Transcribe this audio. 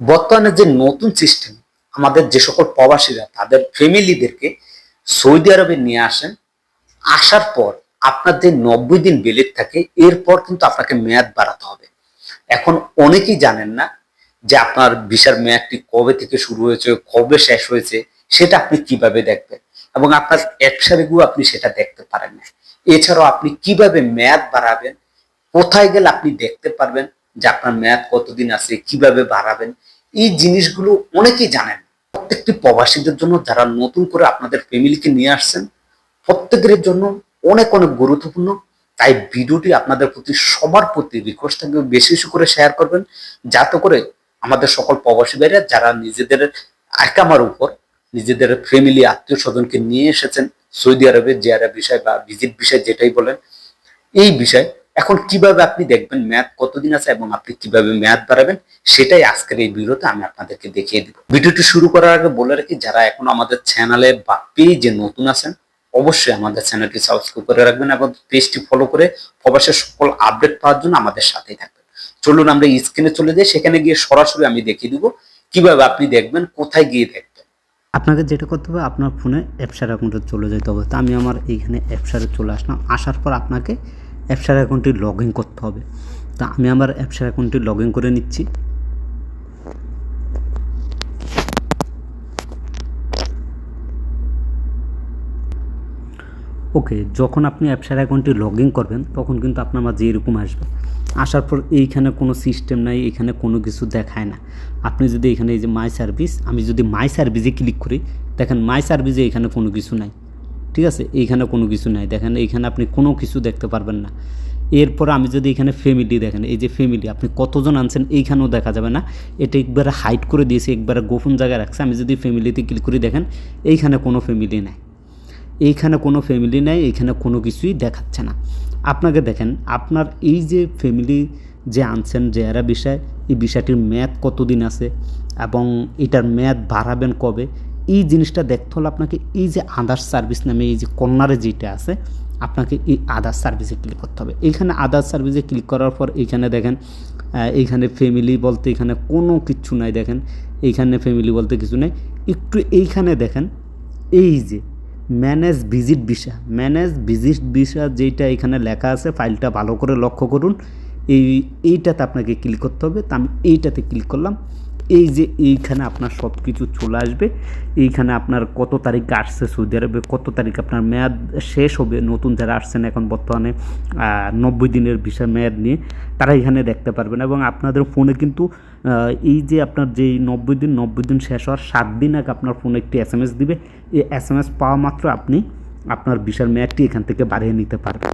বর্তমানে যে নতুন সিস্টেম আমাদের যে সকল প্রবাসীরা, তাদের ফ্যামিলিদেরকে সৌদি আরবে নিয়ে আসেন, আসার পর আপনার যে নব্বই দিন বেলেট থাকে, এরপর কিন্তু আপনাকে মেয়াদ বাড়াতে হবে। এখন অনেকেই জানেন না যে আপনার ভিসার মেয়াদটি কবে থেকে শুরু হয়েছে, কবে শেষ হয়েছে, সেটা আপনি কীভাবে দেখবেন? এবং আপনার অ্যাপসারিগুলো আপনি সেটা দেখতে পারেন না। এছাড়াও আপনি কীভাবে মেয়াদ বাড়াবেন, কোথায় গেলে আপনি দেখতে পারবেন যে আপনার মেয়াদ কতদিন আছে, কীভাবে বাড়াবেন, এই জিনিসগুলো অনেকেই জানেন। প্রত্যেকটি প্রবাসীদের জন্য যারা নতুন করে আপনাদের ফ্যামিলিকে নিয়ে আসছেন, প্রত্যেকের জন্য অনেক অনেক গুরুত্বপূর্ণ। তাই ভিডিওটি আপনাদের প্রতি সবার প্রতি রিকোয়েস্ট থাকবে, বেশি বেশি করে শেয়ার করবেন, যাতে করে আমাদের সকল প্রবাসী ভাইরা যারা নিজেদের একামার উপর, নিজেদের ফ্যামিলি আত্মীয় স্বজনকে নিয়ে এসেছেন, সৌদি আরবে জিয়ারা বিষয় বা ভিজিট বিষয় যেটাই বলেন, এই বিষয় এখন কীভাবে আপনি দেখবেন ম্যাথ কতদিন আছে এবং আপনি কীভাবে ম্যাথ বাড়াবেন, সেটাই আজকের এই ভিডিওতে আমি আপনাদেরকে দেখিয়ে দিব। ভিডিওটি শুরু করার আগে বলে রাখি, যারা এখন আমাদের চ্যানেলে বা পেজে নতুন আছেন, অবশ্যই আমাদের চ্যানেলটি সাবস্ক্রাইব করে রাখবেন এবং পেজটি ফলো করে প্রবাসের সকল আপডেট পাওয়ার জন্য আমাদের সাথেই থাকবেন। চলুন আমরা স্ক্রিনে চলে যাই, সেখানে গিয়ে সরাসরি আমি দেখিয়ে দিব কীভাবে আপনি দেখবেন, কোথায় গিয়ে দেখবেন। আপনাকে যেটা করতে হবে, আপনার ফোনে অ্যাপসার অ্যাকাউন্টে চলে যেতে হবে। তো আমি আমার এইখানে অ্যাপসারে চলে আসলাম। আসার পর আপনাকে অ্যাপসার অ্যাকাউন্টটি লগ ইন করতে হবে। তা আমি আমার অ্যাপসার অ্যাকাউন্টটি লগ ইন করে নিচ্ছি। ওকে, যখন আপনি অ্যাপসার অ্যাকাউন্টটি লগ ইন করবেন, তখন কিন্তু আপনার মাঝে এরকম আসবে। আসার পর এইখানে কোনো সিস্টেম নাই, এখানে কোনো কিছু দেখায় না। আপনি যদি এখানে এই যে মাই সার্ভিস আমি যদি মাই সার্ভিসে ক্লিক করি, দেখেন মাই সার্ভিসে এখানে কোনো কিছু নাই। ঠিক আছে? এইখানে কোনো কিছু নাই। দেখেন, এইখানে আপনি কোনো কিছু দেখতে পারবেন না। এরপর আমি যদি এখানে ফ্যামিলি দেখেন, এই যে ফ্যামিলি আপনি কতজন আনছেন এইখানেও দেখা যাবে না। এটা একবারে হাইট করে দিয়েছে, একবারে গোপন জায়গায় রাখছে। আমি যদি ফ্যামিলিতে ক্লিক করি, দেখেন, এইখানে কোনো ফ্যামিলি নাই। এইখানে কোনো ফ্যামিলি নাই, এইখানে কোনো কিছুই দেখাচ্ছে না। আপনাকে দেখেন, আপনার এই যে ফ্যামিলি যে আনছেন যে এরা বিষয়, এই বিষয়টির মেয়াদ কতদিন আছে এবং এটার মেয়াদ বাড়াবেন কবে? এই জিনিসটা দেখতে হলে আপনাকে এই যে আদার্স সার্ভিস নামে এই যে কর্নারে যেটা আছে, আপনাকে এই আদার্স সার্ভিসে ক্লিক করতে হবে। এইখানে আদার্স সার্ভিসে ক্লিক করার পর এইখানে দেখেন এইখানে ফ্যামিলি বলতে এখানে কোনো কিচ্ছু নাই দেখেন, এইখানে ফ্যামিলি বলতে কিছু নেই। একটু এইখানে দেখেন, এই যে manage visit visa manage visit visa যেটা এখানে লেখা আছে ফাইলটা ভালো করে লক্ষ্য করুন। এই, এইটাতে আপনাকে ক্লিক করতে হবে। তা আমি এইটাতে ক্লিক করলাম। এই যে এইখানে আপনার সব কিছু চলে আসবে, এইখানে আপনার কত তারিখ আসছে সৌদি আরবে, কত তারিখ আপনার মেয়াদ শেষ হবে, নতুন যারা আসছেন এখন বর্তমানে নব্বই দিনের ভিসা মেয়াদ নিয়ে, তারা এখানে দেখতে পারবেন। এবং আপনাদের ফোনে কিন্তু এই যে আপনার যেই নব্বই দিন নব্বই দিন শেষ হওয়ার সাত দিন আগে আপনার ফোনে একটি এস এম এস দিবে। এই এস এম এস পাওয়া মাত্র আপনি আপনার ভিসার মেয়াদটি এখান থেকে বাড়িয়ে নিতে পারবেন।